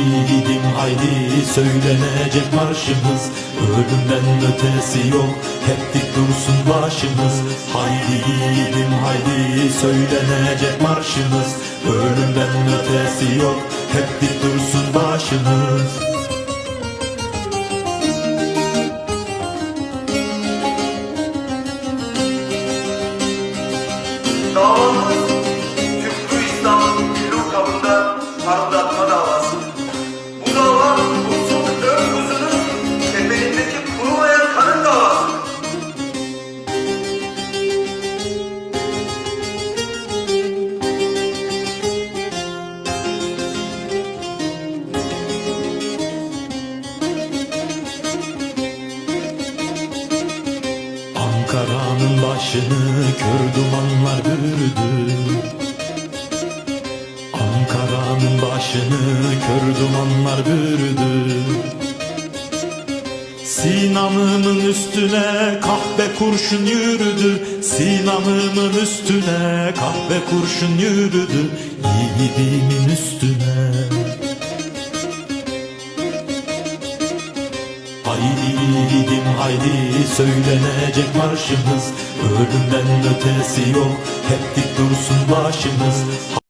yiğidim haydi söylenecek marşımız. Ölümden ötesi yok hep dik dursun başımız. Haydi yiğidim haydi söylenecek marşımız. Ölümden ötesi yok hep dik dursun başımız. Davamız Tükrü İslam Güllü kabında Ankara'nın başını kör dumanlar bürüdü Ankara'nın başını kör dumanlar bürüdü Sinan'ımın üstüne kahve kurşun yürüdü. Sinan'ımın üstüne kahve kurşun yürüdü. Yiğidimin üstüne Haydi yiğidim haydi söylenecek marşımız. Ölümden ötesi yok hep dik dursun başımız